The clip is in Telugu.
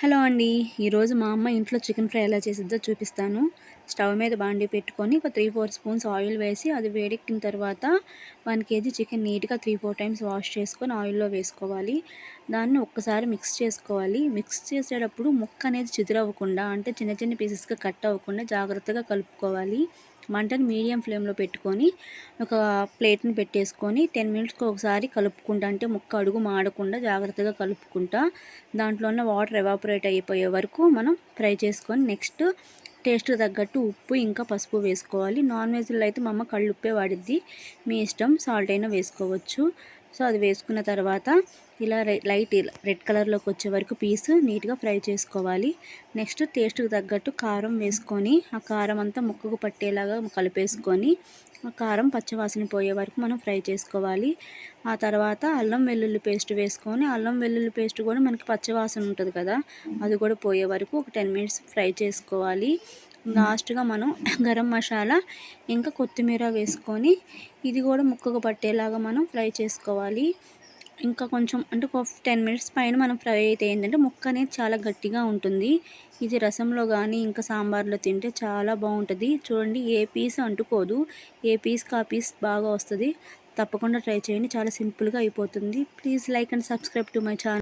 హలో అండి. ఈరోజు మా అమ్మ ఇంట్లో చికెన్ ఫ్రై ఎలా చేసిద్దో చూపిస్తాను. స్టవ్ మీద బాండి పెట్టుకొని ఒక త్రీ ఫోర్ స్పూన్స్ ఆయిల్ వేసి అది వేడెక్కిన తర్వాత వన్ కేజీ చికెన్ నీట్గా త్రీ ఫోర్ టైమ్స్ వాష్ చేసుకొని ఆయిల్లో వేసుకోవాలి. దాన్ని ఒక్కసారి మిక్స్ చేసుకోవాలి. మిక్స్ చేసేటప్పుడు ముక్క అనేది చిదురవ్వకుండా అంటే చిన్న చిన్న పీసెస్గా కట్ అవ్వకుండా జాగ్రత్తగా కలుపుకోవాలి. మంటని మీడియం ఫ్లేమ్లో పెట్టుకొని ఒక ప్లేట్ని పెట్టేసుకొని టెన్ మినిట్స్కి ఒకసారి కలుపుకుంటా. అంటే ముక్క అడుగు మాడకుండా జాగ్రత్తగా కలుపుకుంటా. దాంట్లో ఉన్న వాటర్ ఎవాపరేట్ అయిపోయే వరకు మనం ఫ్రై చేసుకొని నెక్స్ట్ టేస్ట్ తగ్గట్టు ఉప్పు ఇంకా పసుపు వేసుకోవాలి. నాన్ వెజ్లో అయితే మా అమ్మ కళ్ళు ఉప్పే వాడిద్ది. మీ ఇష్టం సాల్ట్ అయినా వేసుకోవచ్చు. సో అది వేసుకున్న తర్వాత ఇలా లైట్ రెడ్ కలర్లోకి వచ్చే వరకు పీస్ నీట్గా ఫ్రై చేసుకోవాలి. నెక్స్ట్ టేస్ట్కి తగ్గట్టు కారం వేసుకొని ఆ కారం అంతా ముక్కకు పట్టేలాగా కలిపేసుకొని ఆ కారం పచ్చవాసన పోయే వరకు మనం ఫ్రై చేసుకోవాలి. ఆ తర్వాత అల్లం వెల్లుల్లి పేస్ట్ వేసుకొని అల్లం వెల్లుల్లి పేస్ట్ కూడా మనకి పచ్చవాసన ఉంటుంది కదా అది కూడా పోయే వరకు ఒక టెన్ మినిట్స్ ఫ్రై చేసుకోవాలి. లాస్ట్గా మనం గరం మసాలా ఇంకా కొత్తిమీర వేసుకొని ఇది కూడా ముక్కకు పట్టేలాగా మనం ఫ్రై చేసుకోవాలి. ఇంకా కొంచెం అంటే ఒక టెన్ మినిట్స్ పైన మనం ఫ్రై అయితే ఏంటంటే ముక్క అనేది చాలా గట్టిగా ఉంటుంది. ఇది రసంలో కానీ ఇంకా సాంబార్లో తింటే చాలా బాగుంటుంది. చూడండి ఏ పీస్ అంటుకోదు. ఏ పీస్కి ఆ పీస్ బాగా వస్తుంది. తప్పకుండా ట్రై చేయండి. చాలా సింపుల్గా అయిపోతుంది. Please like and subscribe to my channel.